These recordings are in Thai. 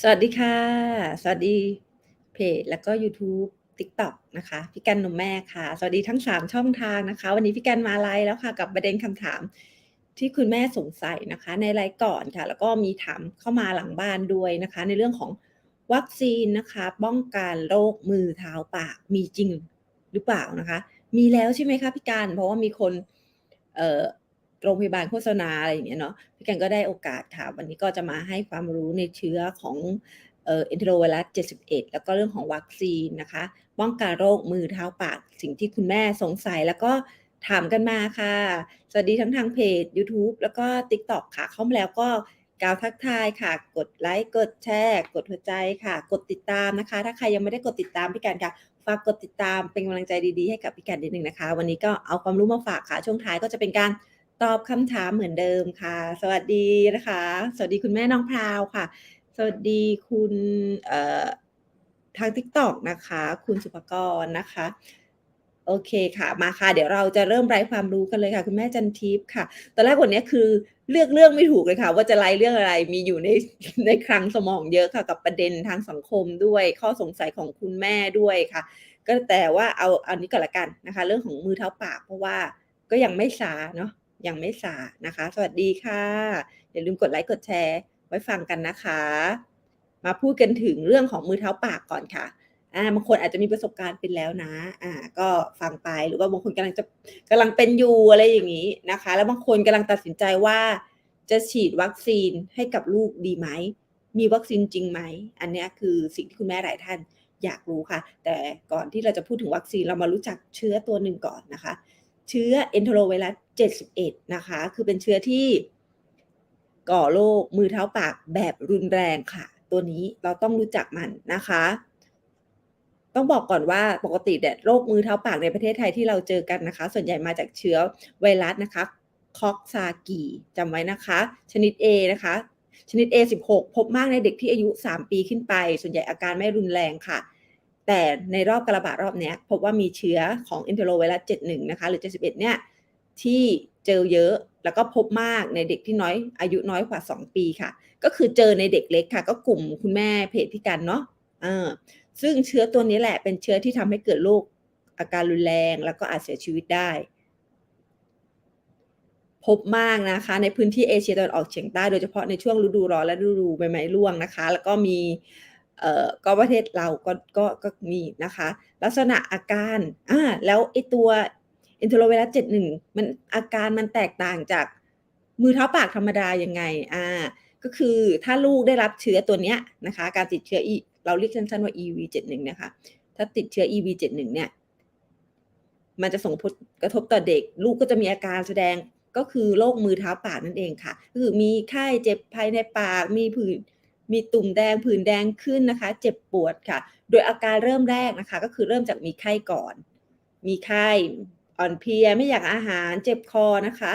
สวัสดีค่ะ สวัสดีเพจแล้วก็ยูทูบ TikTok นะคะ พี่กันนมแม่ค่ะ สวัสดีทั้ง 3 ช่องทางนะคะ วันนี้พี่กันมาไลฟ์แล้วค่ะ กับประเด็นคำถามที่คุณแม่สงสัยนะคะ ในไลฟ์ก่อนค่ะ แล้วก็มีถามเข้ามาหลังบ้านด้วยนะคะ ในเรื่องของวัคซีนนะคะ ป้องกันโรคมือเท้าปากมีจริงหรือเปล่านะคะ มีแล้วใช่ไหมคะพี่กันเพราะว่ามีคนเอ่อ โรงพยาบาลโฆษณาอะไรอย่างเงี้ยเนาะพี่กันก็ได้โอกาสค่ะ วันนี้ก็จะมาให้ความรู้ในเชื้อของเอ่อ Enterovirus 71 แล้วก็เรื่องของวัคซีนนะคะ ป้องกันโรคมือเท้าปาก สิ่งที่คุณแม่สงสัยแล้วก็ถามกันมาค่ะ สวัสดีทั้งทางเพจยูทูบแล้วก็ TikTok ค่ะ เข้ามาแล้วก็กล่าวทักทายค่ะ กดไลค์กดแชร์ กดหัวใจค่ะ กดติดตามนะคะ ถ้าใครยังไม่ได้กดติดตามพี่กันค่ะฝากกดติดตามเป็นกำลังใจดีๆให้กับพี่กันนิดนึงนะคะ วันนี้ก็เอาความรู้มาฝากค่ะช่วงท้ายก็จะเป็นการ ตอบคำถามเหมือนเดิมค่ะ สวัสดีนะคะ สวัสดีคุณแม่น้องพราวค่ะ สวัสดีคุณเอ่อทาง TikTok นะคะ คุณสุภกรนะคะ โอเคค่ะ มาค่ะ เดี๋ยวเราจะเริ่มไลฟ์ความรู้กันเลยค่ะ คุณแม่จันทิพย์ค่ะ ตอนแรกวันนี้คือเลือกเรื่องไม่ถูกเลยค่ะ ว่าจะไลฟ์เรื่องอะไรมีอยู่ในในคลังสมองเยอะค่ะ กับประเด็นทางสังคมด้วย ข้อสงสัยของคุณแม่ด้วยค่ะ ก็แต่ว่าเอาเอันนี้ก่อนล้วกันนะคะ เรื่องของมือเท้าปากเพราะว่าก็ยังไม่ซาเนาะ ยังไม่ซานะคะ สวัสดีค่ะ อย่าลืมกดไลค์กดแชร์ ไว้ฟังกันนะคะ มาพูดกันถึงเรื่องของมือเท้าปากก่อนค่ะอาบางคนอาจจะมีประสบการณ์เป็นแล้วนะ อ่า ก็ฟังไปหรือว่าบางคนกำลังจะกำลังเป็นอยู่อะไรอย่างงี้นะคะ แล้วบางคนกำลังตัดสินใจว่าจะฉีดวัคซีนให้กับลูกดีไหม มีวัคซีนจริงไหม อันนี้คือสิ่งที่คุณแม่หลายท่านอยากรู้ค่ะ แต่ก่อนที่เราจะพูดถึงวัคซีนเรามารู้จักเชื้อตัวหนึ่งก่อนนะคะ เชื้อ Enterovirus 71 นะคะ คือเป็นเชื้อที่ก่อโรคมือเท้าปากแบบรุนแรงค่ะ ตัวนี้เราต้องรู้จักมันนะคะ ต้องบอกก่อนว่าปกติเนี่ยโรคมือเท้าปากในประเทศไทยที่เราเจอกันนะคะ ส่วนใหญ่มาจากเชื้อไวรัสนะคะ Coxsackie จำไว้นะคะ ชนิด A นะคะ ชนิด A16 พบมากในเด็กที่อายุ 3 ปีขึ้นไป ส่วนใหญ่อาการไม่รุนแรงค่ะ แต่ในรอบการะบาดรอบนี้พบว่ามีเชื้อของ Enterovirus 71 นะคะ หรือ 71 เนี่ย ที่เจอเยอะแล้วก็พบมากในเด็กที่น้อยอายุน้อยกว่า 2 ปีค่ะ ก็คือเจอในเด็กเล็กค่ะ ก็กลุ่มคุณแม่เพจพี่กันเนาะเออซึ่งเชื้อตัวนี้แหละเป็นเชื้อที่ทำให้เกิดโรคอาการรุนแรงแล้วก็อาจเสียชีวิตได้ พบมากนะคะ ในพื้นที่เอเชียตะวันออกเฉียงใต้โดยเฉพาะในช่วงฤดูร้อนและฤดูใบไม้ร่วงนะคะ แล้วก็มี ก็ประเทศเราก็ก็ก็มีนะคะ ลักษณะอาการอ่าแล้วไอตัว Enterovirus 71มันอาการมันแตกต่างจากมือเท้าปากธรรมดายังไงอ่าก็คือถ้าลูกได้รับเชื้อตัวเนี้ยนะคะ การติดเชื้อ E เราเรียกสั้นๆว่า EV71 นี่ยค่ะถ้าติดเชื้อ EV71 เนี่ย มันจะส่งผลกระทบต่อเด็ก ลูกก็จะมีอาการแสดงก็คือโรคมือเท้าปากนั่นเองค่ะก็คือมีไข้เจ็บภายในปาก มีผื่น มีตุ่มแดงผื่นแดงขึ้นนะคะ เจ็บปวดค่ะ โดยอาการเริ่มแรกนะคะ ก็คือเริ่มจากมีไข้ก่อน มีไข้อ่อนเพลียไม่อยากอาหารเจ็บคอนะคะ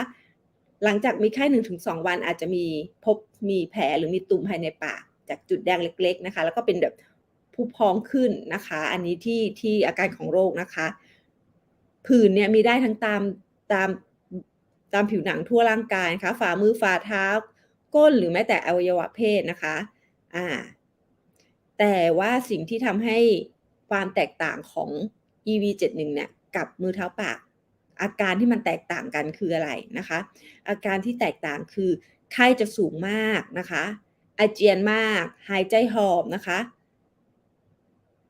หลังจากมีไข้1-2วันอาจจะมีพบมีแผลหรือมีตุ่มภายในปาก จากจุดแดงเล็ก ๆนะคะ แล้วก็เป็นแบบผู้พองขึ้นนะคะ อันนี้ที่ที่อาการของโรคนะคะ ผื่นเนี่ยมีได้ทั้งตามตามตามผิวหนังทั่วร่างกายนะคะฝ่ามือฝ่าเท้า ก้นหรือแม้แต่อวัยวะเพศนะคะ อาแต่ว่าสิ่งที่ทำให้ความแตกต่างของ EV71 เนี่ย กับมือเท้าปาก อาการที่มันแตกต่างกันคืออะไรนะคะ อาการที่แตกต่างคือ ไข้จะสูงมากนะคะ อาเจียนมาก หายใจหอบนะคะ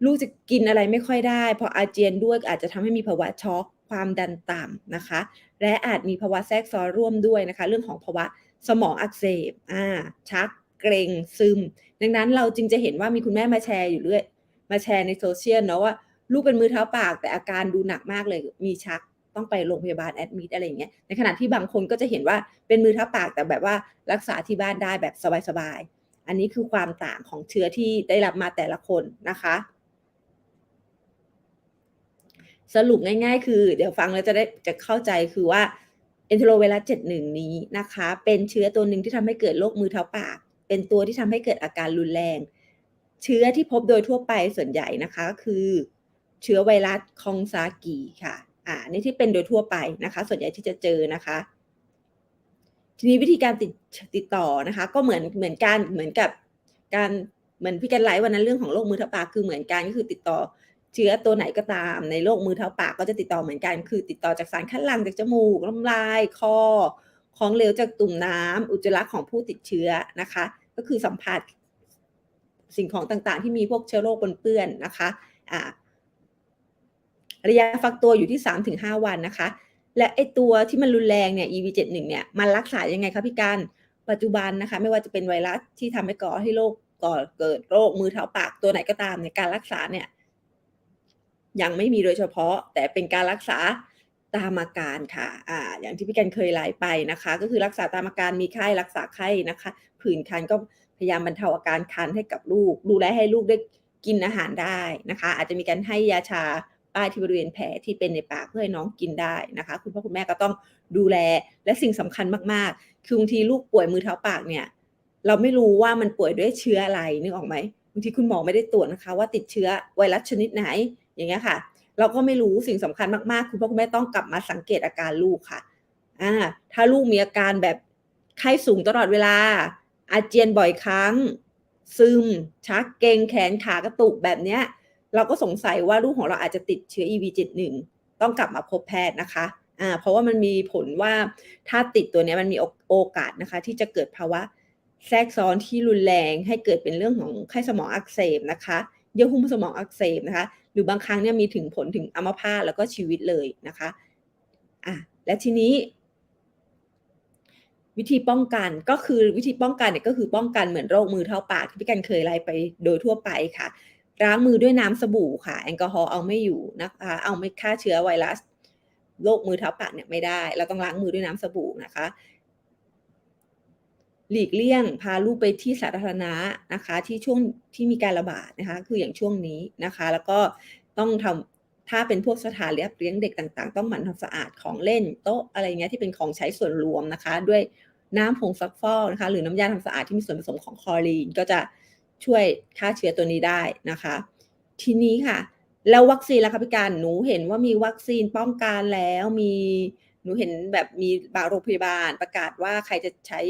ลูกจะกินอะไรไม่ค่อยได้ พออาเจียนด้วยอาจจะทำให้มีภาวะช็อกความดันต่ำนะคะ และอาจมีภาวะแทรกซ้อนร่วมด้วยนะคะ เรื่องของภาวะสมองอักเสบอาชัก เกร็งซึม ดังนั้นเราจึงจะเห็นว่ามีคุณแม่มาแชร์อยู่เรื่อย มาแชร์ใน Social เนาะว่าลูกเป็นมือเท้าปากแต่อาการดูหนักมากเลยมีชักต้องไปโรงพยาบาลแอดมิตอะไรอย่างเงี้ยในขณะที่บางคนก็จะเห็นว่าเป็นมือเท้าปากแต่แบบว่ารักษาที่บ้านได้แบบสบายๆอันนี้คือความต่างของเชื้อที่ได้รับมาแต่ละคนนะคะ สรุปง่าย ๆ คือ เดี๋ยวฟังแล้วจะได้จะเข้าใจคือว่า Enterovirus 71 นี้นะคะ เป็นเชื้อตัวหนึ่งที่ทำให้เกิดโรคมือเท้าปาก เป็นตัวที่ทำให้เกิดอาการรุนแรง เชื้อที่พบโดยทั่วไปส่วนใหญ่นะคะก็คือเชื้อไวรัส Coxsackie ค่ะอ่านนี้ที่เป็นโดยทั่วไปนะคะ ส่วนใหญ่ที่จะเจอนะคะ ทีนี้วิธีการติดติดต่อนะคะ ก็เหมือนเหมือนกันเหมือนกับการเหมือนพี่กันไลฟ์วันนั้นเรื่องของโรคมือเท้าปากคือเหมือนกันก็คือติดต่อเชื้อตัวไหนก็ตามในโรคมือเท้าปากก็จะติดต่อเหมือนกัน คือติดต่อจากสารคัดหลั่งจากจมูกน้ำลายคอ ของเหลวจากตุ่มน้ำอุจจาระของผู้ติดเชื้อนะคะ ก็คือสัมผัสสิ่งของต่างๆ ที่มีพวกเชื้อโรคปนเปื้อนนะคะอ่าระยะฟักตัวอยู่ที่ 3-5 วันนะคะ และไอตัวที่มันรุนแรงเนี่ย EV71 เนี่ยมันรักษายังไงคะพี่การปัจจุบันนะคะ ไม่ว่าจะเป็นไวรัสที่ทำให้ก่อให้โรคก่อเกิดโรคมือเท้าปากตัวไหนก็ตามเนี่ยการรักษาเนี่ยยังไม่มีโดยเฉพาะแต่เป็นการรักษา ตามอาการค่ะอ่าอย่างที่พี่กันเคยไลฟ์ไปนะคะ ก็คือรักษาตามอาการมีไข้รักษาไข้นะคะผื่นคันก็พยายามบรรเทาอาการคันให้กับลูก ดูแลให้ลูกได้กินอาหารได้นะคะ อาจจะมีการให้ยาชาป้ายที่บริเวณแผลที่เป็นในปากเพื่อให้น้องกินได้นะคะ คุณพ่อคุณแม่ก็ต้องดูแลและสิ่งสำคัญมากๆ คือบางทีลูกป่วยมือเท้าปากเนี่ย เราไม่รู้ว่ามันป่วยด้วยเชื้ออะไรนึกออกไหมบางทีคุณหมอไม่ได้ตรวจนะคะ ว่าติดเชื้อไวรัสชนิดไหนอย่างเงี้ยค่ะ เราก็ไม่รู้สิ่งสำคัญมากๆ คุณพ่อคุณแม่ต้องกลับมาสังเกตอาการลูกค่ะอ่าถ้าลูกมีอาการแบบไข้สูงตลอดเวลา อาเจียนบ่อยครั้ง ซึม ชักเกรงแขนขากระตุกแบบเนี้ย เราก็สงสัยว่าลูกของเราอาจจะติดเชื้อ EV71 ต้องกลับมาพบแพทย์นะคะอ่าเพราะว่ามันมีผลว่าถ้าติดตัวเนี้ยมันมีโอกาสนะคะ ที่จะเกิดภาวะแทรกซ้อนที่รุนแรงให้เกิดเป็นเรื่องของไข้สมองอักเสบนะคะ เยื่อหุ้มสมองอักเสบนะคะ หรือบางครั้งเนี่ยมีถึงผลถึงอัมพาตแล้วก็ชีวิตเลยนะคะอะและทีนี้ วิธีป้องกันก็คือวิธีป้องกันเนี่ยก็คือป้องกันเหมือนโรคมือเท้าปากที่พี่กันเคยไล่ไปโดยทั่วไปค่ะ ล้างมือด้วยน้ำสบู่ค่ะ แอลกอฮอล์เอาไม่อยู่นะคะเอาไม่ฆ่าเชื้อไวรัสโรคมือเท้าปากเนี่ยไม่ได้ เราต้องล้างมือด้วยน้ำสบู่นะคะ หลีกเลี่ยง พาลูกไปที่สาธารณะนะคะ ที่ช่วงที่มีการระบาดนะคะ คืออย่างช่วงนี้นะคะ แล้วก็ต้องทำถ้าเป็นพวกสถานเลี้ยงเด็กต่าง ๆ ต้องหมั่นทำสะอาดของเล่นโต๊ะอะไรเงี้ยที่เป็นของใช้ส่วนรวมนะคะ ด้วยน้ำผงซักฟอกนะคะ หรือน้ำยาทำสะอาดที่มีส่วนผสมของคลอรีน ก็จะช่วยฆ่าเชื้อตัวนี้ได้นะคะ ทีนี้ค่ะ แล้ววัคซีนล่ะคะพี่การหนูเห็นว่ามีวัคซีนป้องกันแล้วมีหนูเห็นแบบมีบางโรงพยาบาลประกาศว่าใครจะใช้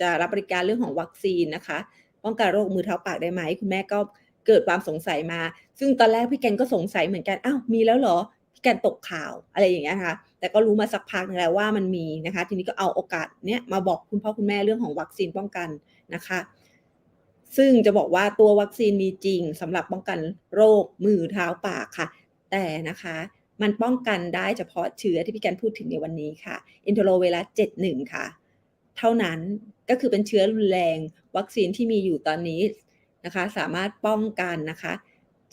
จะรับบริการเรื่องของวัคซีนนะคะ ป้องกันโรคมือเท้าปากได้ไหมคุณแม่ก็เกิดความสงสัยมา ซึ่งตอนแรกพี่แกนก็สงสัยเหมือนกันอ้าวมีแล้วเหรอพี่แกนตกข่าวอะไรอย่างเงี้ยค่ะแต่ก็รู้มาสักพักนึงแล้วว่ามันมีนะคะ ทีนี้ก็เอาโอกาสเนี้ยมาบอกคุณพ่อคุณแม่เรื่องของวัคซีนป้องกันนะคะ ซึ่งจะบอกว่าตัววัคซีนมีจริงสำหรับป้องกันโรคมือเท้าปากค่ะ แต่นะคะมันป้องกันได้เฉพาะเชื้อที่พี่แกนพูดถึงในวันนี้ค่ะอินโทรไวรัส71 ค่ะ เท่านั้นก็คือเป็นเชื้อรุนแรง วัคซีนที่มีอยู่ตอนนี้นะคะ สามารถป้องกันนะคะ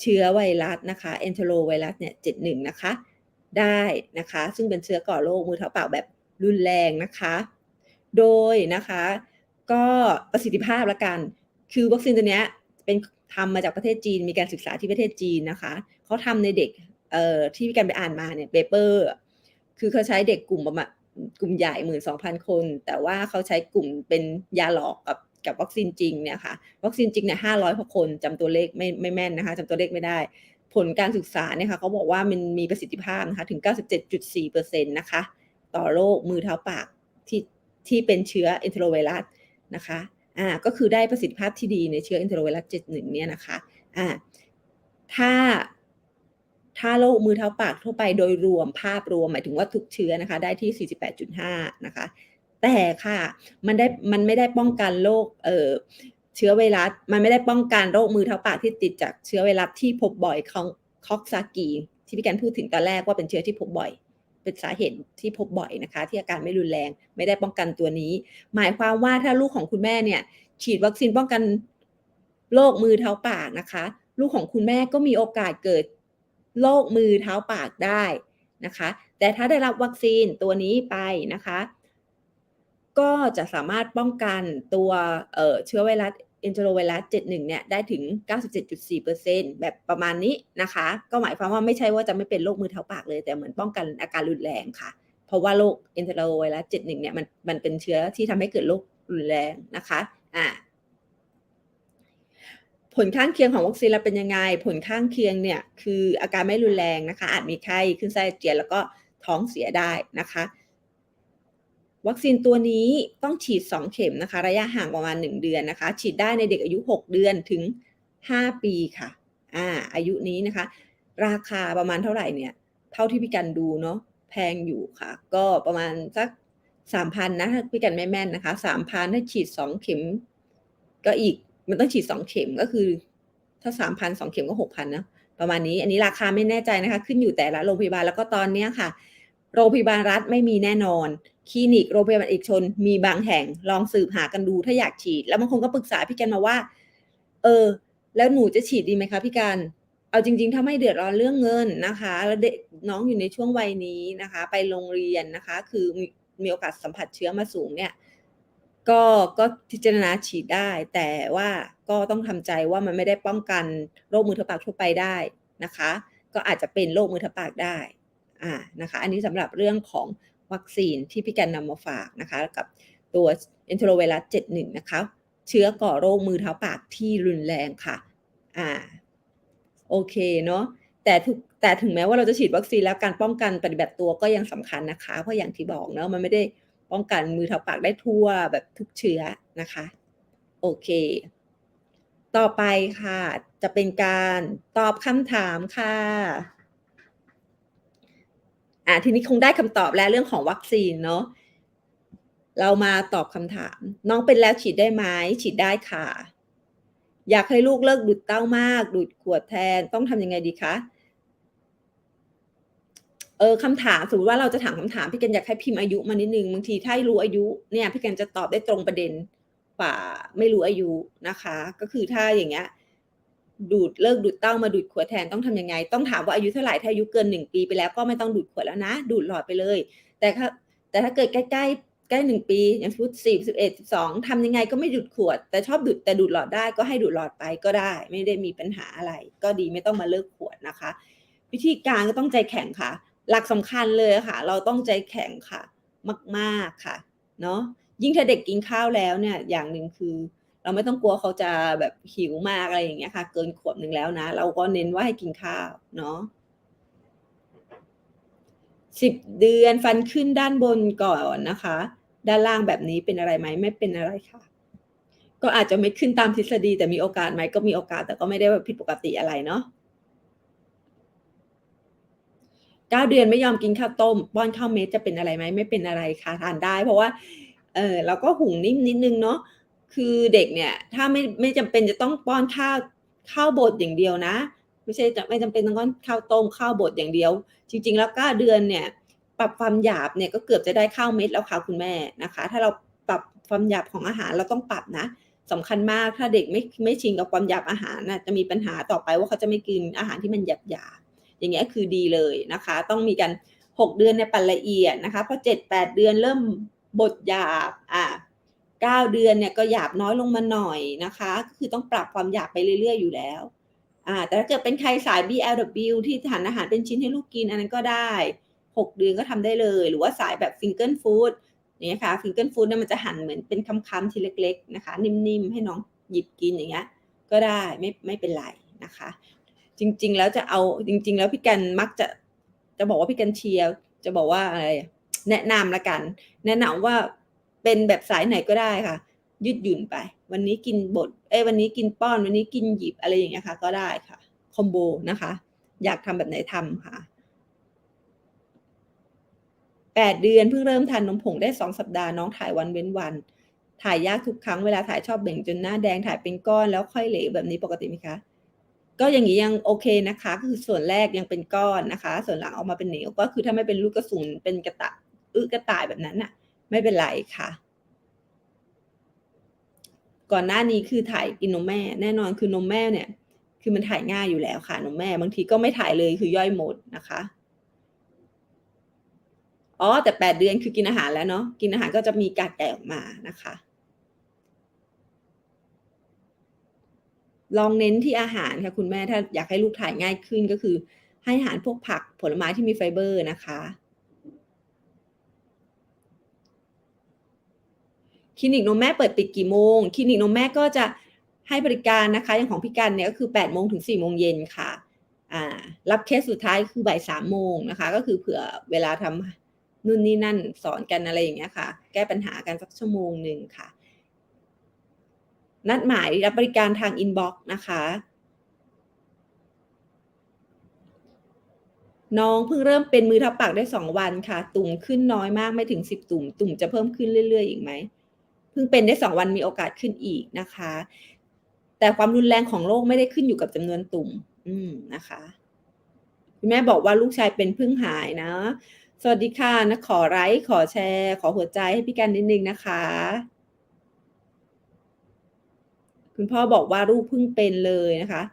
เชื้อไวรัสนะคะเอนโทรไวรัสเนี่ย71นะคะ ได้นะคะ ซึ่งเป็นเชื้อก่อโรคมือเท้าปล่าแบบรุนแรงนะคะ โดยนะคะ ก็ประสิทธิภาพละกัน คือวัคซีนตัวเนี้ยเป็นทำมาจากประเทศจีน มีการศึกษาที่ประเทศจีนนะคะเขาทำในเด็กเอ่อที่กันไปอ่านมาเนี่ยเปเปอร์ คือเขาใช้เด็กกลุ่มประมาณ กลุ่มใหญ่หมื่นสองพันคน แต่ว่าเขาใช้กลุ่มเป็นยาหลอกกับกับวัคซีนจริงเนี่ยค่ะวัคซีนจริงเนี่ยห้าร้อยกว่าคนจำตัวเลขไม่ไม่แม่นนะคะจำตัวเลขไม่ได้ ผลการศึกษาเนี่ยค่ะเขาบอกว่ามันมีประสิทธิภาพนะคะถึง 97.4%นะคะ ต่อโรคมือเท้าปากที่ที่เป็นเชื้อเอนโทรไวรัสนะคะอ่าก็คือได้ประสิทธิภาพที่ดีในเชื้อเอนโทรไวรัส71เนี่ยนะคะอ่าถ้า ถ้าโรคมือเท้าปากทั่วไปโดยรวมภาพรวมหมายถึงว่าทุกเชื้อนะคะ ได้ที่ 48.5 นะคะ แต่ค่ะมันได้มันไม่ได้ป้องกันโรคเอ่อเชื้อไวรัสมันไม่ได้ป้องกันโรคมือเท้าปากที่ติดจากเชื้อไวรัสที่พบบ่อยของคอกซากีที่พี่การพูดถึงตอนแรกว่าเป็นเชื้อที่พบบ่อย เป็นสาเหตุที่พบบ่อยนะคะ ที่อาการไม่รุนแรงไม่ได้ป้องกันตัวนี้ หมายความว่าถ้าลูกของคุณแม่เนี่ย ฉีดวัคซีนป้องกันโรคมือเท้าปากนะคะ ลูกของคุณแม่ก็มีโอกาสเกิด โรคมือเท้าปากได้นะคะ แต่ถ้าได้รับวัคซีนตัวนี้ไปนะคะ ก็จะสามารถป้องกันตัวเเชื้อไวรัสเอนโทรไวรัส71 เนี่ย ได้ถึง 97.4%แบบประมาณนี้นะคะ ก็หมายความว่าไม่ใช่ว่าจะไม่เป็นโรคมือเท้าปากเลย แต่เหมือนป้องกันอาการรุนแรงค่ะ เพราะว่าโรคเอนโทรไวรัส71 เนี่ย มันมันเป็นเชื้อที่ทำให้เกิดโรครุนแรงนะคะ อ่า ผลข้างเคียงของวัคซีนเราเป็นยังไง ผลข้างเคียงเนี่ยคืออาการไม่รุนแรงนะคะ อาจมีไข้ขึ้นไส้เจียนแล้วก็ท้องเสียได้นะคะ วัคซีนตัวนี้ต้องฉีด 2 เข็มนะคะ ระยะห่างประมาณ 1 เดือนนะคะ ฉีดได้ในเด็กอายุ 6 เดือนถึง 5 ปีค่ะ อ่า อายุนี้นะคะ ราคาประมาณเท่าไหร่เนี่ย เท่าที่พี่กันดูเนาะแพงอยู่ค่ะ ก็ประมาณสัก 3,000นะถ้าพี่กันไม่แม่นนะคะ 3,000ถ้าฉีด 2 เข็มก็อีก มันต้องฉีด2เข็มก็คือ ถ้า3,000 2เข็มก็6,000นนะประมาณนี้ อันนี้ราคาไม่แน่ใจนะคะ ขึ้นอยู่แต่ละโรงพยาบาลแล้วก็ตอนเนี้ยค่ะ โรงพยาบาลรัฐไม่มีแน่นอน คลินิกโรงพยาบาลเอกชน มีบางแห่งลองสืบหากันดูถ้าอยากฉีด แล้วบางคนก็ปรึกษาพี่กันมาว่า เออ แล้วหนูจะฉีดดีไหมคะพี่กันเอาจริงๆถ้าไม่เดือดร้อนเรื่องเงินนะคะ แล้วเด็กน้องอยู่ในช่วงวัยนี้นะคะ ไปโรงเรียนนะคะ คือมมีโอกาสสัมผัสเชื้อมาสูงเนี่ย ก็ก็พิจารณาฉีดได้ แต่ว่าก็ต้องทำใจว่ามันไม่ได้ป้องกันโรคมือเท้าปากทั่วไปได้นะคะ ก็อาจจะเป็นโรคมือเท้าปากได้อ่านะคะ อันนี้สำหรับเรื่องของวัคซีนที่พี่แกนนำมาฝากนะคะกับตัวเอนโทรไวรัส71 นะคะ เชื้อก่อโรคมือเท้าปากที่รุนแรงค่ะอ่าโอเคเนาะแต่ทุกแต่ถึงแม้ว่าเราจะฉีดวัคซีนแล้วการป้องกันปฏิบัติตัวก็ยังสำคัญนะคะ เพราะอย่างที่บอกเนาะมันไม่ได้ ป้องกันมือเท้าปากได้ทั่วแบบทุกเชื้อนะคะ โอเค ต่อไปค่ะ จะเป็นการตอบคำถามค่ะอ่าทีนี้คงได้คำตอบแล้วเรื่องของวัคซีนเนาะเรามาตอบคำถาม น้องเป็นแล้วฉีดได้ไหมฉีดได้ค่ะ อยากให้ลูกเลิกดูดเต้ามาก ดูดขวดแทนต้องทำยังไงดีคะ เออคำถามสมมติว่าเราจะถามคำถามพี่กันอยากให้พิมพ์อายุมานิดนึงบางทีถ้ารู้อายุเนี่ยพี่กันจะตอบได้ตรงประเด็นกว่าไม่รู้อายุนะคะ ก็คือถ้าอย่างเงี้ยดูดเลิกดูดเต้ามาดูดขวดแทนต้องทำยังไง ต้องถามว่าอายุเท่าไหร่ถ้าอายุเกินหนึ่งปีไปแล้วก็ไม่ต้องดูดขวดแล้วนะ ดูดหลอดไปเลย แต่ถ้าแต่ถ้าเกิดใกล้ๆใกล้หนึ่งปีอย่างสมมติสี่สิบเอ็ดสิบสองทำยังไงก็ไม่ดูดขวด แต่ชอบดูดแต่ดูดหลอดได้ก็ให้ดูดหลอดไปก็ได้ ไม่ได้มีปัญหาอะไร ก็ดีไม่ต้องมาเลิกขวดนะคะ วิธีการก็ต้องใจแข็งค่ะ หลักสำคัญเลยค่ะ เราต้องใจแข็งค่ะ มากๆค่ะเนาะยิ่งถ้าเด็กกินข้าวแล้วเนี่ยอย่างหนึ่งคือ เราไม่ต้องกลัวเขาจะแบบหิวมากอะไรอย่างเงี้ยค่ะ เกินขวบหนึ่งแล้วนะ เราก็เน้นว่าให้กินข้าวเนาะสิบเดือนฟันขึ้นด้านบนก่อนนะคะ ด้านล่างแบบนี้เป็นอะไรไหมไม่เป็นอะไรค่ะ ก็อาจจะไม่ขึ้นตามทฤษฎีแต่มีโอกาสไหมก็มีโอกาสแต่ก็ไม่ได้แบบผิดปกติอะไรเนาะ เก้าเดือนไม่ยอมกินข้าวต้มป้อนข้าวเม็ดจะเป็นอะไรไหมไม่เป็นอะไรค่ะทานได้ เพราะว่าเออเราก็หุงนิ่มนิดนึงเนาะคือเด็กเนี่ยถ้าไม่ไม่จำเป็นจะต้องป้อนข้าวข้าวบดอย่างเดียวนะ ไม่ใช่จะไม่จำเป็นต้องป้อนข้าวต้มข้าวบดอย่างเดียว จริง ๆ แล้วเก้าเดือนเนี่ยปรับความหยาบเนี่ยก็เกือบจะได้ข้าวเม็ดแล้วค่ะคุณแม่นะคะ ถ้าเราปรับความหยาบของอาหารเราต้องปรับนะสำคัญมากถ้าเด็กไม่ไม่ชินกับความหยาบอาหารนะจะมีปัญหาต่อไปว่าเขาจะไม่กินอาหารที่มันหยาบหยาบ อย่างเงี้ยคือดีเลยนะคะ ต้องมีกันหกเดือนในปันละเอียดนะคะพอเจ็ดแปดเดือนเริ่มบดหยาบอะเก้าเดือนเนี่ยก็หยาบน้อยลงมาหน่อยนะคะก็คือต้องปรับความหยาบไปเรื่อยๆอยู่แล้วอ่าแต่ถ้าเกิดเป็นใครสาย BLW ที่ทานอาหารเป็นชิ้นให้ลูกกินอันนั้นก็ได้หกเดือนก็ทำได้เลย หรือว่าสายแบบฟิงเกิลฟู้ดอย่างเงี้ยค่ะฟิงเกิลฟู้ดเนี่ยมันจะหั่นเหมือนเป็นคำๆทีเล็ก ๆ นะคะ นิ่มๆ ให้น้องหยิบกินอย่างเงี้ยก็ได้ไม่ไม่เป็นไรนะคะ จริง ๆ แล้วจะเอาจริง ๆ แล้วพี่กันมักจะจะบอกว่าพี่กันเชียร์จะบอกว่าอะไรแนะนำละกัน แนะนำว่าเป็นแบบสายไหนก็ได้ค่ะ ยืดหยุ่นไป วันนี้กินบดเอ้ยวันนี้กินป้อน วันนี้กินหยิบอะไรอย่างเงี้ยค่ะ ก็ได้ค่ะคอมโบนะคะ อยากทำแบบไหนทำค่ะแปดเดือนเพิ่งเริ่มทานนมผงได้สองสัปดาห์น้องถ่ายวันเว้นวัน ถ่ายยากทุกครั้งเวลาถ่ายชอบเบ่งจนหน้าแดงถ่ายเป็นก้อนแล้วค่อยเหลวแบบนี้ปกติไหมคะ ก็อย่างนี้ยังโอเคนะคะก็คือส่วนแรกยังเป็นก้อนนะคะ ส่วนหลังออกมาเป็นเหนียวก็คือถ้าไม่เป็นลูกกระสุนเป็นกระตะอึกระต่ายแบบนั้นน่ะ ไม่เป็นไรค่ะ ก่อนหน้านี้คือถ่ายกินนมแม่ แน่นอนคือนมแม่เนี่ย คือมันถ่ายง่ายอยู่แล้วค่ะนมแม่ บางทีก็ไม่ถ่ายเลยคือย่อยหมดนะคะอ๋อแต่แปดเดือนคือกินอาหารแล้วเนาะกินอาหารก็จะมีกากใหญ่ออกมานะคะ ลองเน้นที่อาหารค่ะคุณแม่ถ้าอยากให้ลูกถ่ายง่ายขึ้นก็คือ ให้อาหารพวกผักผลไม้ที่มีไฟเบอร์นะคะ คลินิกนมแม่เปิดปิดกี่โมง คลินิกนมแม่ก็จะให้บริการนะคะ อย่างของพี่กันเนี่ยก็คือ8โมงถึง4โมงเย็นค่ะรับเคสสุดท้ายคือบ่าย3โมงนะคะ ก็คือเผื่อเวลาทนู่นนี่นั่นสอนกันอะไรอย่างเงี้ยค่ะ แก้ปัญหากันสักชั่วโมงหนึ่งค่ะ นัดหมายรับบริการทางอินบ็อกซ์นะคะ น้องเพิ่งเริ่มเป็นมือทับปากได้สองวันค่ะ ตุ่มขึ้นน้อยมากไม่ถึงสิบตุ่ม ตุ่มจะเพิ่มขึ้นเรื่อย ๆ อีกไหมเพิ่งเป็นได้สองวันมีโอกาสขึ้นอีกนะคะ แต่ความรุนแรงของโรคไม่ได้ขึ้นอยู่กับจำนวนตุ่ม อืมนะคะคุณแม่บอกว่าลูกชายเป็นเพิ่งหายนะ สวัสดีค่ะนะขอไลค์ขอแชร์ ขอหัวใจให้พี่กันนิดนึงนะคะ คุณพ่อบอกว่าลูกเพิ่งเป็นเลยนะคะ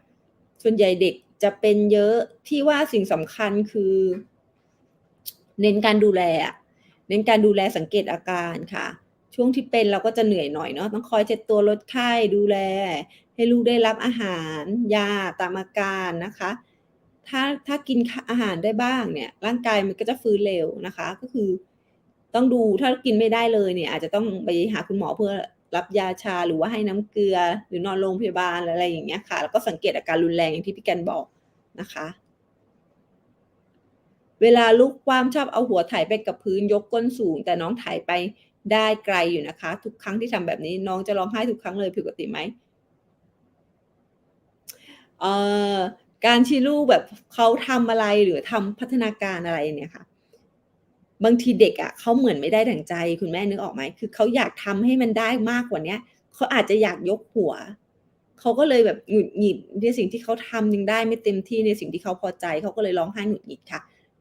ส่วนใหญ่เด็กจะเป็นเยอะที่ว่าสิ่งสำคัญคือ เน้นการดูแลอะเน้นการดูแลสังเกตอาการค่ะ ช่วงที่เป็นเราก็จะเหนื่อยหน่อยเนาะต้องคอยเช็ดตัวลดไข้ดูแล ให้ลูกได้รับอาหาร ยาตามอาการนะคะ ถ้าถ้ากินอาหารได้บ้างเนี่ย ร่างกายมันก็จะฟื้นเร็วนะคะ ก็คือ ต้องดูถ้ากินไม่ได้เลยเนี่ย อาจจะต้องไปหาคุณหมอเพื่อ รับยาชาหรือว่าให้น้ำเกลือ หรือนอนโรงพยาบาลอะไรอย่างเงี้ยค่ะ แล้วก็สังเกตอาการรุนแรงอย่างที่พี่แกนบอกนะคะ เวลาลูกความชอบเอาหัวถ่ายไปกับพื้นยกก้นสูง แต่น้องถ่ายไปได้ไกลอยู่นะคะ ทุกครั้งที่ทำแบบนี้น้องจะร้องไห้ทุกครั้งเลยผิดปกติไหมเอ่อการที่ลูกแบบเขาทำอะไรหรือทำพัฒนาการอะไรเนี่ยค่ะ บางทีเด็กอะ่ะเขาเหมือนไม่ได้ดั่งใจ คุณแม่นึกออกไหมคือเขาอยากทำให้มันได้มากกว่าเนี้ยเขาอาจจะอยากยกหัวเขาก็เลยแบบหงุดหงิดในสิ่งที่เขาทำยังได้ไม่เต็มที่ในสิ่งที่เขาพอใจเขาก็เลยร้องไห้หงุดหงิดค่ะ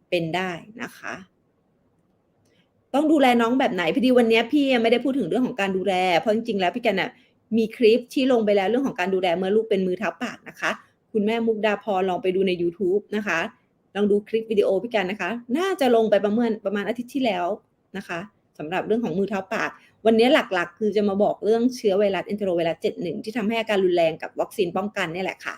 เป็นได้นะคะ ต้องดูแลน้องแบบไหนพอดีวันนี้พี่ไม่ได้พูดถึงเรื่องของการดูแล เพราะจริงๆแล้วพี่กันน่ะมีคลิปที่ลงไปแล้วเรื่องของการดูแลเมื่อลูกเป็นมือเท้าปากนะคะ คุณแม่มุกดาพรลองไปดูใน YouTube นะคะ ลองดูคลิปวิดีโอพี่กันนะคะ น่าจะลงไปประเมินประมาณอาทิตย์ที่แล้วนะคะสำหรับเรื่องของมือเท้าปาก วันนี้หลักๆ คือจะมาบอกเรื่องเชื้อไวรัสเอนเทโรไวรัส71 ที่ทำให้อาการรุนแรงกับวัคซีนป้องกันนี่แหละค่ะ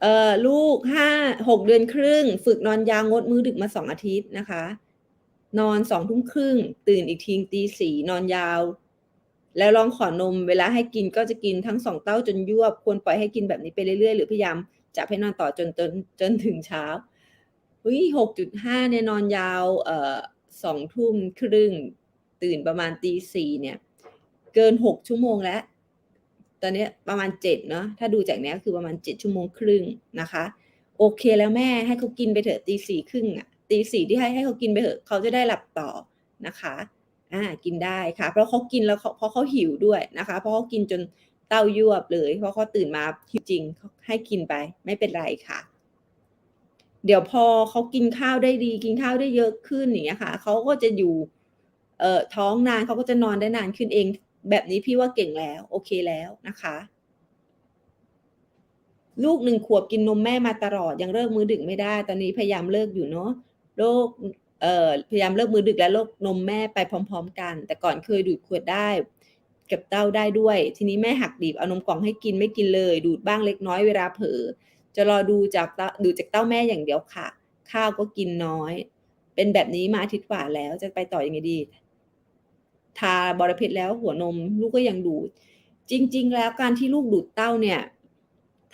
เอ่อลูกห้าหกเดือนครึ่ง ฝึกนอนยาวงดมือดึกมาสองอาทิตย์นะคะ นอนสองทุ่มครึ่ง ตื่นอีกทีตีสี่นอนยาว แล้วลองขอนมเวลาให้กินก็จะกินทั้งสองเต้าจนยวบ ควรปล่อยให้กินแบบนี้ไปเรื่อยๆ หรือพยายาม จะให้นอนต่อจนจนจนถึงเช้าเฮ้ยหกจุดห้าเนี่ยนอนยาวเอ่อสองทุ่มครึ่งตื่นประมาณตีสี่เนี่ยเกินหกชั่วโมงแล้ว ตอนนี้ประมาณเจ็ดเนาะถ้าดูจากเนี้ยคือประมาณเจ็ดชั่วโมงครึ่งนะคะ โอเคแล้วแม่ให้เขากินไปเถอะตีสี่ครึ่งอะตีสี่ที่ให้ให้เขากินไปเถอะเขาจะได้หลับต่อนะคะอ่ากินได้ค่ะ เพราะเขากินแล้วเพราะเขาหิวด้วยนะคะ เพราะเขากินจน เต้ายวบเลย เพราะเขาตื่นมาหิวจริงให้กินไป ไม่เป็นไรค่ะ เดี๋ยวพอเขากินข้าวได้ดี กินข้าวได้เยอะขึ้นอย่างเงี้ยค่ะเขาก็จะอยู่เอ่อท้องนานเขาก็จะนอนได้นานขึ้นเอง แบบนี้พี่ว่าเก่งแล้ว โอเคแล้วนะคะ ลูกหนึ่งขวบกินนมแม่มาตลอด ยังเลิกมือดึกไม่ได้ ตอนนี้พยายามเลิกอยู่เนาะโรคเอ่อพยายามเลิกมือดึกและโรคนมแม่ไปพร้อม ๆ กัน แต่ก่อนเคยดูดขวดได้ เก็บเต้าได้ด้วย ทีนี้แม่หักดิบเอานมกล่องให้กินไม่กินเลย ดูดบ้างเล็กน้อยเวลาเผลอจะรอดูจากดูจากเต้าแม่อย่างเดียวค่ะ ข้าวก็กินน้อย เป็นแบบนี้มาอาทิตย์กว่าแล้วจะไปต่ออยังไงดีทาบอระเพ็ดแล้วหัวนมลูกก็ยังดูด จริง ๆ แล้วการที่ลูกดูดเต้าเนี่ย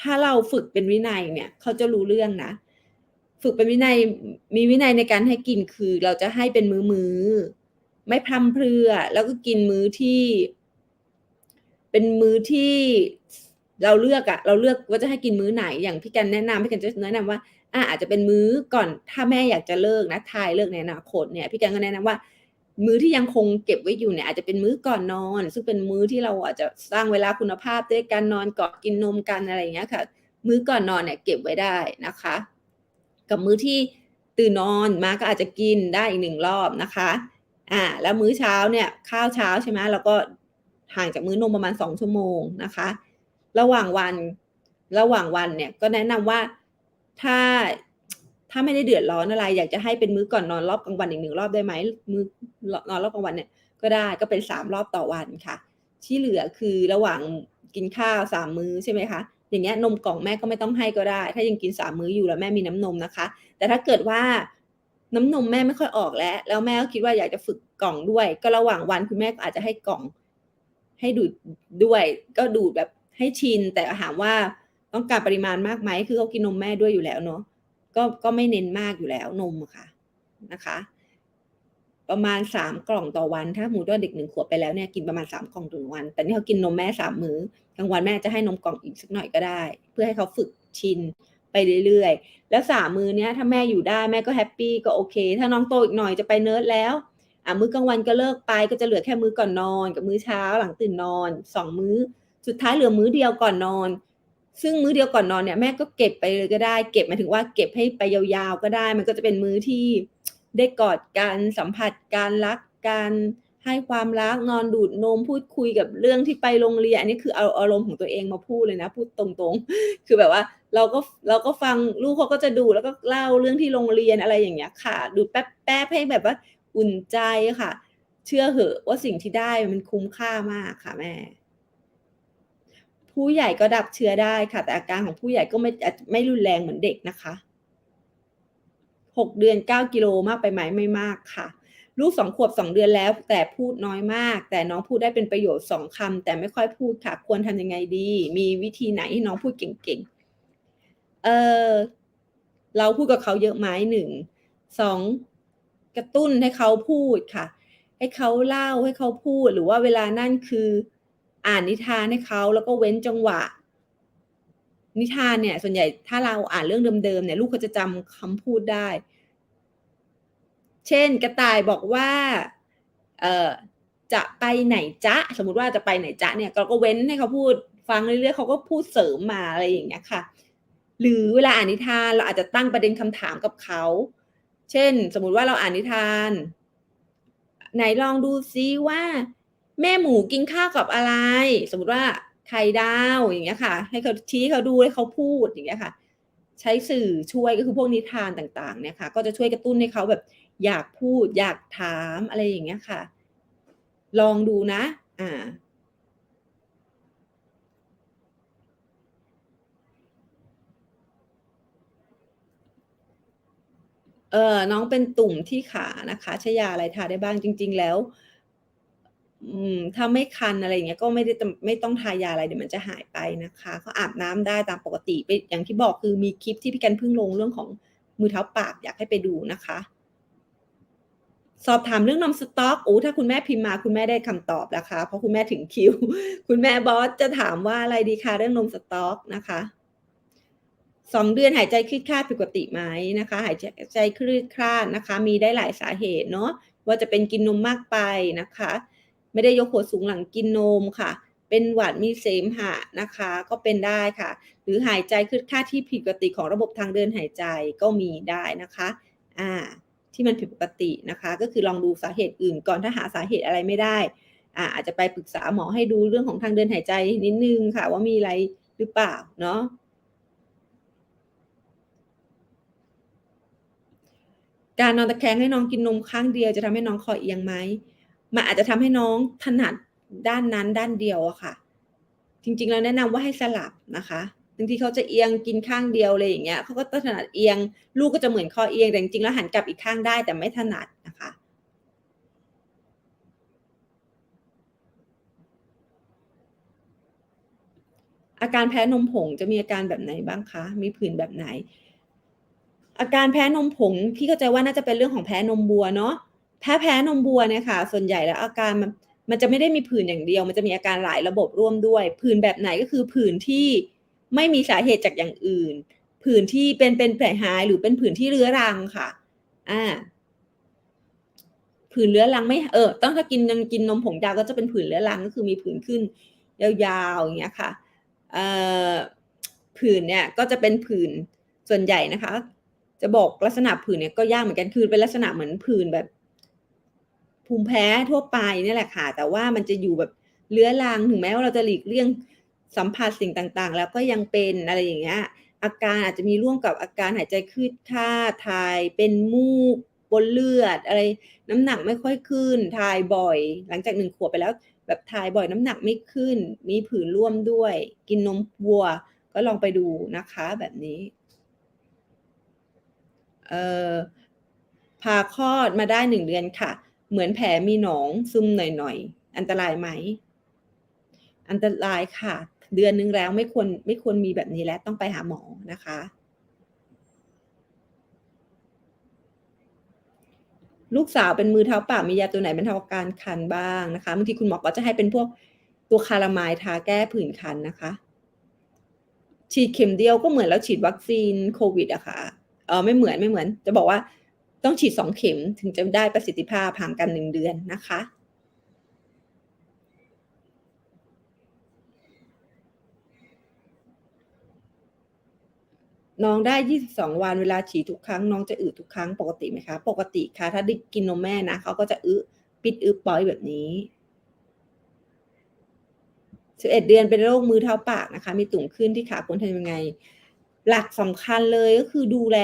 ถ้าเราฝึกเป็นวินัยเนี่ย เขาจะรู้เรื่องนะ ฝึกเป็นวินัยมีวินัยในการให้กินคือ เราจะให้เป็นมือมือไม่พรำเพรื่อแล้วก็กินมื้อที่ เป็นมื้อที่เราเลือกอะเราเลือกว่าจะให้กินมื้อไหนอย่างพี่แกนแนะนำพี่แกนจะแนะนำว่าอ่าอาจจะเป็นมื้อก่อนถ้าแม่อยากจะเลิกนะทายเลิกในอนาคตเนี่ยพี่แกนก็แนะนำว่า มื้อที่ยังคงเก็บไว้อยู่เนี่ยอาจจะเป็นมื้อก่อนนอน ซึ่งเป็นมื้อที่เราอาจจะสร้างเวลาคุณภาพด้วยการนอนกาะกินนมกันอะไรอย่างเงี้ยค่ะ มื้อก่อนนอนเนี่ยเก็บไว้ได้นะคะ กับมื้อที่ตื่นนอนมาก็อาจจะกินได้อีกหนึ่งรอบนะคะอ่าแล้วมื้อเช้าเนี่ยข้าวเช้าใช่ไหมเราก็ ห่างจากมื้อนมประมาณสองชั่วโมงนะคะ ระหว่างวันระหว่างวันเนี่ยก็แนะนำว่าถ้าถ้าไม่ได้เดือดร้อนอะไร อยากจะให้เป็นมื้อก่อนนอนรอบกลางวันอีกหนึ่งรอบได้ไหมมื้อนอนรอบกลางวันเนี่ยก็ได้ก็เป็นสามรอบต่อวันค่ะ ที่เหลือคือระหว่างกินข้าวสามมื้อใช่ไหมคะอย่างเงี้ยนมกล่องแม่ก็ไม่ต้องให้ก็ได้ ถ้ายังกินสามมื้ออยู่แล้วแม่มีน้ำนมนะคะ แต่ถ้าเกิดว่าน้ำนมแม่ไม่ค่อยออกแล้ว แล้วแม่ก็คิดว่าอยากจะฝึกกล่องด้วย ก็ระหว่างวันคุณแม่ก็อาจจะให้กล่อง ให้ดูดด้วยก็ดูดแบบให้ชิน แต่ถามว่าต้องการปริมาณมากไหมคือเขากินนมแม่ด้วยอยู่แล้วเนาะก็ก็ไม่เน้นมากอยู่แล้วนมอะค่ะนะคะ ประมาณสามกล่องต่อวันถ้าหมูตัวเด็กหนึ่งขวบไปแล้วเนี่ยกินประมาณสามกล่องต่อวัน แต่นี่เขากินนมแม่สามมื้อกลางวันแม่จะให้นมกล่องอีกสักหน่อยก็ได้ เพื่อให้เขาฝึกชินไปเรื่อยๆ แล้วสามมื้อเนี้ยถ้าแม่อยู่ได้แม่ก็แฮปปี้ก็โอเค ถ้าน้องโตอีกหน่อยจะไปเนิร์ดแล้ว อะมื้อกลางวันก็เลิกไปก็จะเหลือแค่มื้อก่อนนอน กับมื้อเช้าหลังตื่นนอนสองมื้อ สุดท้ายเหลือมื้อเดียวก่อนนอน ซึ่งมื้อเดียวก่อนนอนเนี่ยแม่ก็เก็บไปเลยก็ได้ เก็บหมายถึงว่าเก็บให้ไปยาวๆก็ได้ มันก็จะเป็นมื้อที่ได้กอดกันสัมผัสการรักกันให้ความรักนอนดูดนมพูดคุยกับเรื่องที่ไปโรงเรียนอันนี้คือเอาอารมณ์ของตัวเองมาพูดเลยนะ พูดตรงๆ คือแบบว่าเราก็เราก็ฟังลูกเขาก็จะดูแล้วก็เล่าเรื่องที่โรงเรียนอะไรอย่างเงี้ยค่ะ ดูแป๊บแป๊บให้แบบว่า อุ่นใจค่ะ เชื่อเหอะว่าสิ่งที่ได้มันคุ้มค่ามากค่ะแม่ ผู้ใหญ่ก็ดับเชื้อได้ค่ะ แต่อาการของผู้ใหญ่ก็ไม่ไม่รุนแรงเหมือนเด็กนะคะหกเดือนเก้ากิโลมากไปไหมไม่มากค่ะ ลูกสองขวบสองเดือนแล้ว แต่พูดน้อยมาก แต่น้องพูดได้เป็นประโยชน์สองคำแต่ไม่ค่อยพูดค่ะ ควรทำยังไงดี มีวิธีไหนให้น้องพูดเก่งๆเออเราพูดกับเขาเยอะไหมหนึ่งสอง กระตุ้นให้เขาพูดค่ะ ให้เขาเล่าให้เขาพูด หรือว่าเวลานั่นคือ อ่านนิทานให้เขาแล้วก็เว้นจังหวะ นิทานเนี่ย ส่วนใหญ่ถ้าเราอ่านเรื่องเดิมๆเนี่ย ลูกเขาจะจำคำพูดได้ เช่นกระต่ายบอกว่า เอ่อจะไปไหนจ๊ะ สมมุติว่าจะไปไหนจ๊ะเนี่ยเราก็เว้นให้เขาพูดฟังเรื่อยๆเขาก็พูดเสริมมาอะไรอย่างเงี้ยค่ะ หรือเวลาอ่านนิทานเราอาจจะตั้งประเด็นคำถามกับเขา เช่น สมมุติว่าเราอ่านนิทาน ไหนลองดูซิว่า แม่หมูกินข้าวกับอะไร สมมุติว่าไข่ดาวอย่างเงี้ยค่ะ ให้เขาชี้เขาดูให้เขาพูดอย่างเงี้ยค่ะ ใช้สื่อช่วยก็คือพวกนิทานต่างๆเนี่ยค่ะ ก็จะช่วยกระตุ้นให้เขาแบบอยากพูดอยากถามอะไรอย่างเงี้ยค่ะ ลองดูนะ อ่า เออน้องเป็นตุ่มที่ขานะคะใช้ยาอะไรทาได้บ้างจริง ๆ แล้ว อืมถ้าไม่คันอะไรอย่างเงี้ยก็ไม่ได้ไม่ต้องทายาอะไรเดี๋ยวมันจะหายไปนะคะเขาอาบน้ำได้ตามปกติไปอย่างที่บอกคือมีคลิปที่พี่กันเพิ่งลงเรื่องของมือเท้าปากอยากให้ไปดูนะคะ สอบถามเรื่องนมสต๊อกโอ้ถ้าคุณแม่พิมพ์มาคุณแม่ได้คำตอบแล้วค่ะเพราะคุณแม่ถึงคิว คุณแม่บอสจะถามว่าอะไรดีคะเรื่องนมสต๊อกนะคะ สองเดือนหายใจคลืดคลาดผิดปกติไหมนะคะ หายใจคลืดคลาดนะคะ มีได้หลายสาเหตุเนาะว่าจะเป็นกินนมมากไปนะคะ ไม่ได้ยกหัวสูงหลังกินนมค่ะ เป็นหวัดมีเสมหะนะคะ ก็เป็นได้ค่ะ หรือหายใจคลืดคลาดที่ผิดปกติของระบบทางเดินหายใจก็มีได้นะคะอ่าที่มันผิดปกตินะคะ ก็คือลองดูสาเหตุอื่นก่อนถ้าหาสาเหตุอะไรไม่ได้อ่าอาจจะไปปรึกษาหมอให้ดูเรื่องของทางเดินหายใจนิดนึงค่ะ ว่ามีอะไรหรือเปล่าเนาะ การนอนตะแคงให้น้องกินนมข้างเดียวจะทำให้น้องคอเอียงไหมมันอาจจะทำให้น้องถนัดด้านนั้นด้านเดียวอะค่ะ จริงๆแล้วแนะนำว่าให้สลับนะคะบางทีเขาจะเอียงกินข้างเดียวเลยอย่างเงี้ยเขาก็ถนัดเอียง ลูกก็จะเหมือนคอเอียงแต่จริงๆแล้วหันกลับอีกข้างได้แต่ไม่ถนัดนะคะอาการแพ้นมผงจะมีอาการแบบไหนบ้างคะ มีผื่นแบบไหน อาการแพ้นมผงพี่เข้าใจว่าน่าจะเป็นเรื่องของแพ้นมบัวเนาะแพ้แพ้นมบัวเนี่ยค่ะ ส่วนใหญ่แล้วอาการมันมันจะไม่ได้มีผื่นอย่างเดียว มันจะมีอาการหลายระบบร่วมด้วย ผื่นแบบไหนก็คือผื่นที่ไม่มีสาเหตุจากอย่างอื่น ผื่นที่เป็นเป็นแผลหายหรือเป็นผื่นที่เรื้อรังค่ะ อ่า ผื่นเรื้อรังไม่เออต้องถ้ากินยังกินนมผงยาวก็จะเป็นผื่นเรื้อรังก็คือมีผื่นขึ้น ยาวๆอย่างเงี้ยค่ะ เอ่อผื่นเนี่ยก็จะเป็นผื่นส่วนใหญ่นะคะ จะบอกลักษณะผื่นเนี่ยก็ยากเหมือนกันคือเป็นลักษณะเหมือนผื่นแบบ ภูมิแพ้ทั่วไปนี่แหละค่ะ แต่ว่ามันจะอยู่แบบเรื้อรังถึงแม้ว่าเราจะหลีกเลี่ยงสัมผัสสิ่งต่างๆ แล้วก็ยังเป็นอะไรอย่างเงี้ยอาการอาจจะมีร่วมกับอาการหายใจคืดคลาดถ่ายเป็นมูกบนเลือด อะไรน้ำหนักไม่ค่อยขึ้นถ่ายบ่อย หลังจาก1ขวบไปแล้ว แบบถ่ายบ่อยน้ำหนักไม่ขึ้น มีผื่นร่วมด้วย กินนมวัว ก็ลองไปดูนะคะแบบนี้ พาคลอดมาได้หนึ่งเดือนค่ะ เหมือนแผลมีหนองซึมหน่อยๆ อันตรายไหม อันตรายค่ะ เดือนนึงแล้วไม่ควรไม่ควรมีแบบนี้แล้วต้องไปหาหมอนะคะ ลูกสาวเป็นมือเท้าปากมียาตัวไหนเป็นทางการคันบ้างนะคะบางทีคุณหมอก็จะให้เป็นพวกตัวคารามายทาแก้ผื่นคันนะคะ ฉีดเข็มเดียวก็เหมือนแล้วฉีดวัคซีนโควิดอะคะ่ะ ออไม่เหมือนไม่เหมือน จะบอกว่าต้องฉีดสองเข็มถึงจะได้ประสิทธิภาพห่างกันหนึ่งเดือนนะคะ น้องได้22วันเวลาฉี่ทุกครั้ง น้องจะอึทุกครั้งปกติไหมคะ ปกติค่ะ ถ้าได้กินนมแม่นะเขาก็จะอึปิดอึปล่อยแบบนี้11เดือนเป็นโรคมือเท้าปากนะคะ มีตุ่มขึ้นที่ขาควรทำยังไง หลักสำคัญเลยก็คือดูแล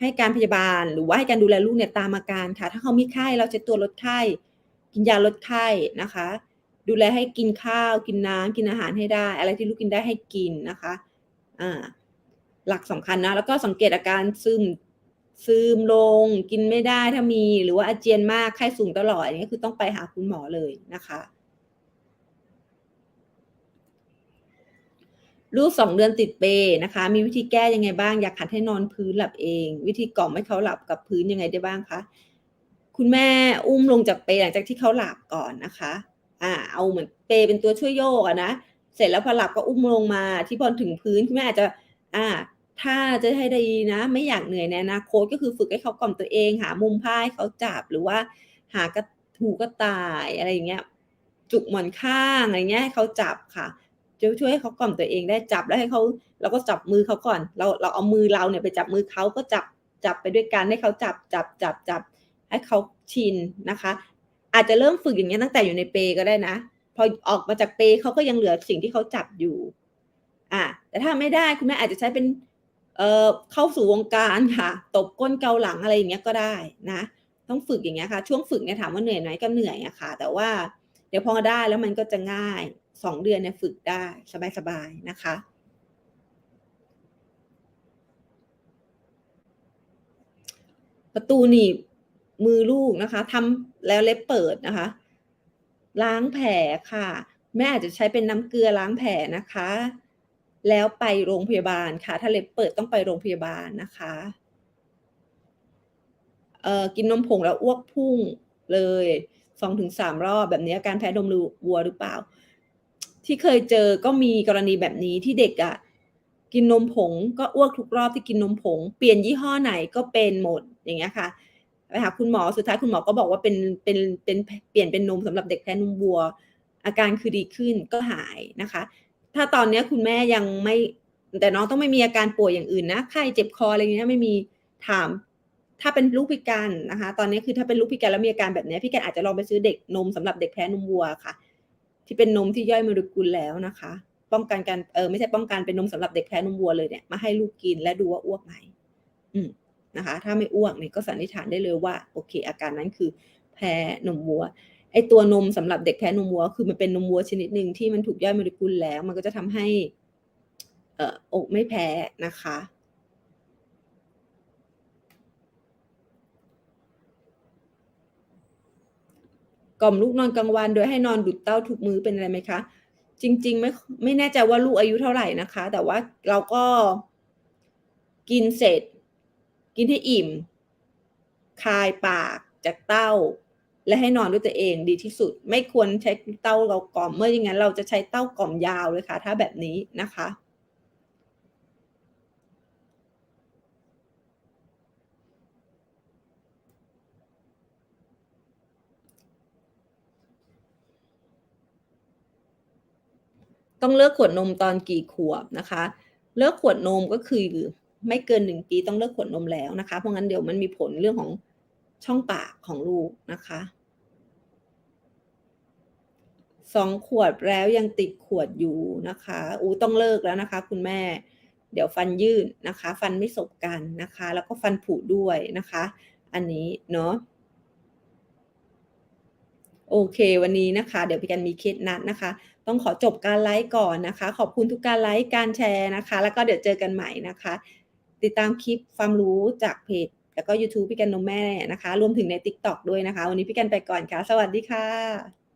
ให้การพยาบาล หรือว่าให้การดูแลลูกเนี่ยตามอาการค่ะ ถ้าเขามีไข้เราจะตัวลดไข้ กินยาลดไข้นะคะ ดูแลให้กินข้าว กินน้ำกินอาหารให้ได้ อะไรที่ลูกกินได้ให้กินนะคะอ่าหลักสำคัญนะแล้วก็สังเกตอาการซึมซึมลง กินไม่ได้ถ้ามี หรือว่าอาเจียนมากไข้สูงตลอดอันนี้คือต้องไปหาคุณหมอเลยนะคะ ลูก2เดือนติดเปล์นะคะ มีวิธีแก้ยังไงบ้าง อยากหัดให้นอนพื้นหลับเอง วิธีกล่อมให้เขาหลับกับพื้นยังไงได้บ้างคะคุณแม่อุ้มลงจากเปล์หลังจากที่เขาหลับก่อนนะคะ อ่า เอาเหมือนเปล์เป็นตัวช่วยโยกอะนะเสร็จแล้วพอหลับก็อุ้มลงมาที่พอถึงพื้นคุณแม่อาจจะ อ่า ถ้าจะให้ดีนะ ไม่อยากเหนื่อยในอนาคตก็คือฝึกให้เขากล่อมตัวเอง หามุมผ้าให้เขาจับหรือว่า หากระหูกระต่ายอะไรอย่างเงี้ยจุกหมอนข้างอะไรเงี้ยให้เขาจับค่ะ จะช่วยให้เขากล่อมตัวเองได้จับแล้วให้เขาเราก็จับมือเขาก่อน เราเราเอามือเราเนี่ยไปจับมือเขาก็จับจับไปด้วยกันให้เขาจับจับจับจับให้เขาชินนะคะ อาจจะเริ่มฝึกอย่างเงี้ยตั้งแต่อยู่ในเปล์ก็ได้นะ พอออกมาจากเปล์เขาก็ยังเหลือสิ่งที่เขาจับอยู่อ่าแต่ถ้าไม่ได้คุณแม่อาจจะใช้เป็นเอ่อเข้าสู่วงการค่ะ ตบก้นเกาหลังอะไรอย่างเงี้ยก็ได้นะ ต้องฝึกอย่างเงี้ยค่ะ ช่วงฝึกเนี่ยถามว่าเหนื่อยไหมก็เหนื่อยอะค่ะ แต่ว่าเดี๋ยวพอได้แล้วมันก็จะง่าย 2เดือนเนี่ยฝึกได้สบายๆนะคะประตูหนีบมือลูกนะคะทำแล้วเล็บเปิดนะคะ ล้างแผลค่ะ แม่อาจจะใช้เป็นน้ำเกลือล้างแผลนะคะ แล้วไปโรงพยาบาลค่ะ ถ้าเล็บเปิดต้องไปโรงพยาบาลนะคะเอ่อกินนมผงแล้วอ้วกพุ่งเลย2-3รอบแบบนี้อาการแพ้นมรูวัวหรือเปล่า ที่เคยเจอก็มีกรณีแบบนี้ที่เด็กอะกินนมผงก็อ้วกทุกรอบที่กินนมผง เปลี่ยนยี่ห้อไหนก็เป็นหมดอย่างเงี้ยค่ะไปหาคุณหมอสุดท้ายคุณหมอก็บอกว่าเป็นเป็นเป็นเปลี่ยนเป็นนมสำหรับเด็กแพ้นมวัว อาการคือดีขึ้นก็หายนะคะ ถ้าตอนเนี้ยคุณแม่ยังไม่แต่น้องต้องไม่มีอาการป่วยอย่างอื่นนะไข้เจ็บคออะไรเงี้ยไม่มีถาม ถ้าเป็นลูกพิการนะคะ ตอนนี้คือถ้าเป็นลูกพิการแล้วมีอาการแบบนี้พี่แกอาจจะลองไปซื้อเด็กนมสำหรับเด็กแพ้นมวัวค่ะ ที่เป็นนมที่ย่อยโมเลกุลแล้วนะคะ ป้องกันการเออไม่ใช่ป้องกันเป็นนมสำหรับเด็กแพ้นมวัวเลยเนี่ยมาให้ลูกกินและดูว่าอ้วกไหมอืมนะคะ ถ้าไม่อ้วกเนี่ยก็สันนิษฐานได้เลยว่าโอเค อาการนั้นคือแพ้นมวัวไอ้ตัวนมสำหรับเด็กแพ้นมวัว คือมันเป็นนมวัวชนิดหนึ่งที่มันถูกย่อยโมเลกุลแล้ว มันก็จะทำให้เอออกไม่แพ้นะคะ กล่อมลูกนอนกลางวัน โดยให้นอนดูดเต้าทุกมื้อเป็นอะไรไหมคะ จริง ๆ ไม่ไม่แน่ใจว่าลูกอายุเท่าไหร่นะคะ แต่ว่าเราก็กินเสร็จ กินให้อิ่ม คายปากจากเต้า และให้นอนด้วยตัวเองดีที่สุด ไม่ควรใช้เต้าเรากล่อมไม่อย่างงั้นเราจะใช้เต้ากล่อมยาวเลยค่ะ ถ้าแบบนี้นะคะ ต้องเลิกขวดนมตอนกี่ขวบนะคะ เลิกขวดนมก็คือไม่เกิน1ปีต้องเลิกขวดนมแล้วนะคะ เพราะงั้นเดี๋ยวมันมีผลเรื่องของช่องปากของลูกนะคะ2ขวดแล้วยังติดขวดอยู่นะคะอูต้องเลิกแล้วนะคะ คุณแม่ เดี๋ยวฟันยื่นนะคะ ฟันไม่สบกันนะคะ แล้วก็ฟันผุด้วยนะคะ อันนี้เนาะโอเค วันนี้นะคะ เดี๋ยวพี่กันมีเคล็ดนัดนะคะ ต้องขอจบการไลฟ์ก่อนนะคะ ขอบคุณทุกการไลฟ์การแชร์นะคะ แล้วก็เดี๋ยวเจอกันใหม่นะคะ ติดตามคลิปความรู้จากเพจ แล้วก็ยูทูบพี่กันนมแม่นะคะ รวมถึงใน TikTok ด้วยนะคะ วันนี้พี่กันไปก่อนค่ะ สวัสดีค่ะ